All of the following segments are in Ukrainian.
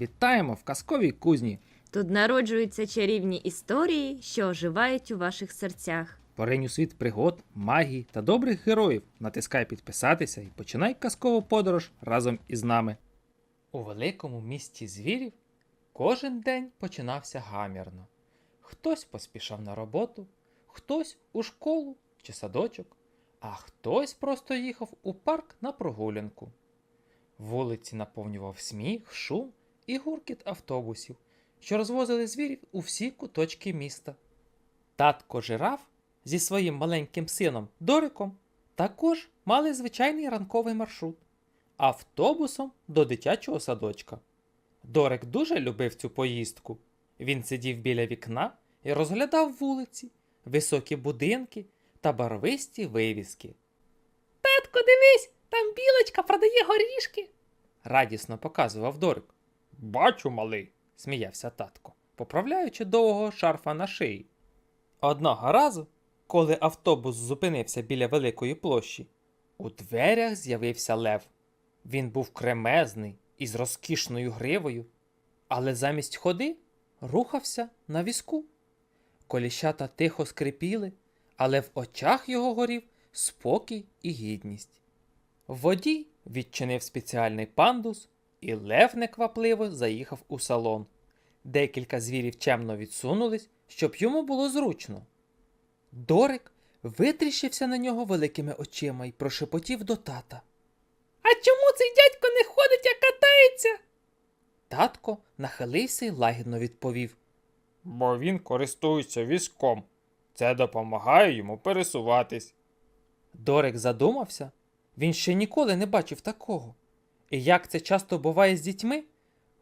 Вітаємо в казковій кузні. Тут народжуються чарівні історії, що оживають у ваших серцях. Поринь у світ пригод, магії та добрих героїв. Натискай підписатися і починай казкову подорож разом із нами. У великому місті звірів кожен день починався гамірно. Хтось поспішав на роботу, хтось у школу чи садочок, а хтось просто їхав у парк на прогулянку. Вулиці наповнював сміх, шум і гуркіт автобусів, що розвозили звірів у всі куточки міста. Татко жираф зі своїм маленьким сином Дориком також мали звичайний ранковий маршрут автобусом до дитячого садочка. Дорик дуже любив цю поїздку. Він сидів біля вікна і розглядав вулиці, високі будинки та барвисті вивіски. Татко, дивись, там білочка продає горішки. радісно показував Дорик. Бачу, малий, сміявся татко, поправляючи довгого шарфа на шиї. Одного разу, коли автобус зупинився біля великої площі, у дверях з'явився лев. Він був кремезний із розкішною гривою, але замість ходи рухався на візку. Коліщата тихо скрипіли, але в очах його горів спокій і гідність. Водій відчинив спеціальний пандус, і лев неквапливо заїхав у салон. Декілька звірів чемно відсунулись, щоб йому було зручно. Дорик витріщився на нього великими очима і прошепотів до тата. А чому цей дядько не ходить, а катається? Татко нахилився і лагідно відповів. бо він користується візком. Це допомагає йому пересуватись. Дорик задумався. Він ще ніколи не бачив такого. І як це часто буває з дітьми,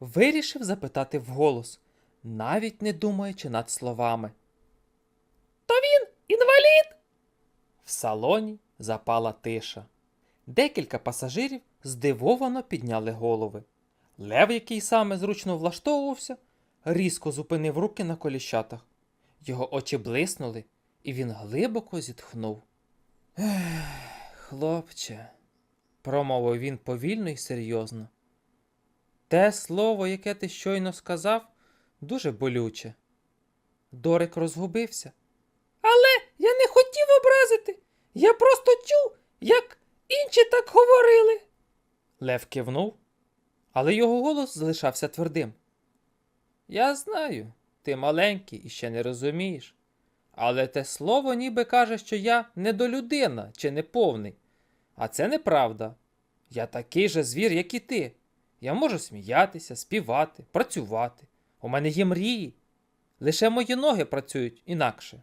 вирішив запитати вголос, навіть не думаючи над словами. То він інвалід? В салоні запала тиша. Декілька пасажирів здивовано підняли голови. Лев, який саме зручно влаштовувався, різко зупинив руки на коліщатах. Його очі блиснули, і він глибоко зітхнув. Ех, хлопче, промовив він повільно і серйозно. Те слово, яке ти щойно сказав, дуже болюче. Дорик розгубився. Але я не хотів образити. Я просто чув, як інші так говорили. Лев кивнув, але його голос залишався твердим. Я знаю, ти маленький і ще не розумієш. Але те слово ніби каже, що я недолюдина чи неповний. А це неправда. Я такий же звір, як і ти. Я можу сміятися, співати, працювати. У мене є мрії. Лише мої ноги працюють інакше.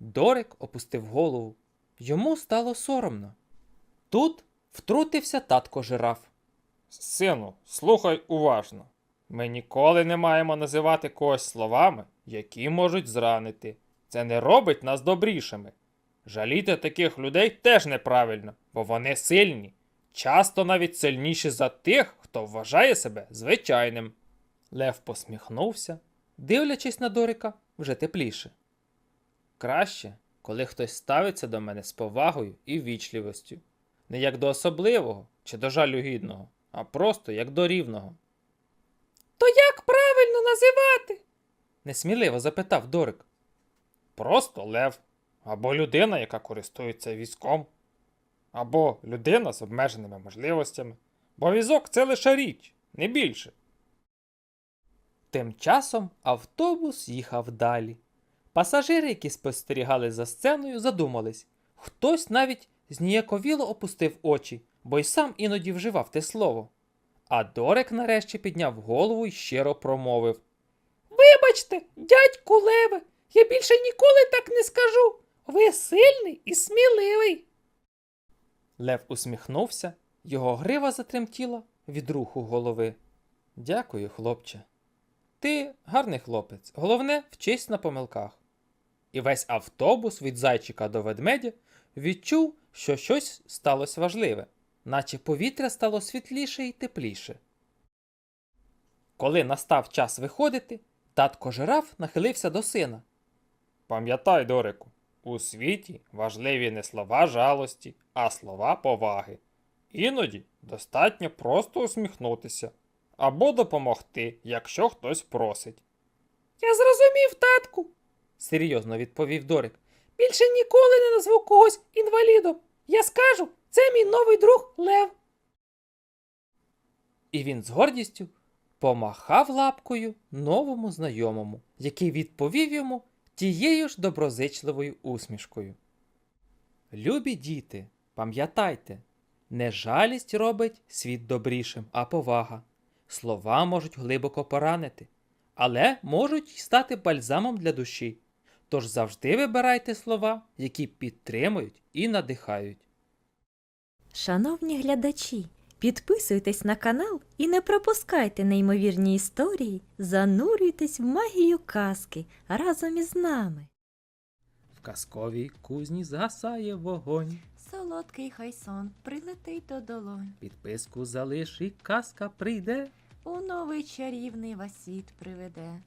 Дорик опустив голову. Йому стало соромно. Тут втрутився татко жираф. Сину, слухай уважно. Ми ніколи не маємо називати когось словами, які можуть зранити. Це не робить нас добрішими. Жаліти таких людей теж неправильно, бо вони сильні, часто навіть сильніші за тих, хто вважає себе звичайним. Лев посміхнувся, дивлячись на Дорика вже тепліше. Краще, коли хтось ставиться до мене з повагою і ввічливостю, не як до особливого чи до жалю гідного, а просто як до рівного. То як правильно називати? несміливо запитав Дорик. Просто лев, або людина, яка користується візком, або людина з обмеженими можливостями. Бо візок це лише річ, не більше. Тим часом автобус їхав далі. Пасажири, які спостерігали за сценою, задумались. Хтось навіть зніяковіло опустив очі, бо й сам іноді вживав те слово. А Дорек нарешті підняв голову і щиро промовив: Вибачте, дядьку Леве, я більше ніколи так не скажу. Ви сильний і сміливий. Лев усміхнувся, його грива затремтіла від руху голови. Дякую, хлопче. Ти гарний хлопець, головне, вчись на помилках. І весь автобус від зайчика до ведмедя відчув, що щось сталося важливе, наче повітря стало світліше і тепліше. Коли настав час виходити, татко жираф нахилився до сина. Пам'ятай, Дорику, у світі важливі не слова жалості, а слова поваги. Іноді достатньо просто усміхнутися, або допомогти, якщо хтось просить. Я зрозумів, татку, серйозно відповів Дорик. Більше ніколи не назву когось інвалідом. Я скажу, це мій новий друг Лев. І він з гордістю помахав лапкою новому знайомому, який відповів йому тією ж доброзичливою усмішкою. Любі діти, пам'ятайте, не жалість робить світ добрішим, а повага. Слова можуть глибоко поранити, але можуть стати бальзамом для душі. Тож завжди вибирайте слова, які підтримують і надихають. Шановні глядачі, підписуйтесь на канал і не пропускайте неймовірні історії, занурюйтесь в магію казки разом із нами. В казковій кузні згасає вогонь. Солодкий хай сон прилетить до долонь, Підписку залиш і казка прийде. у новий чарівний вас світ приведе.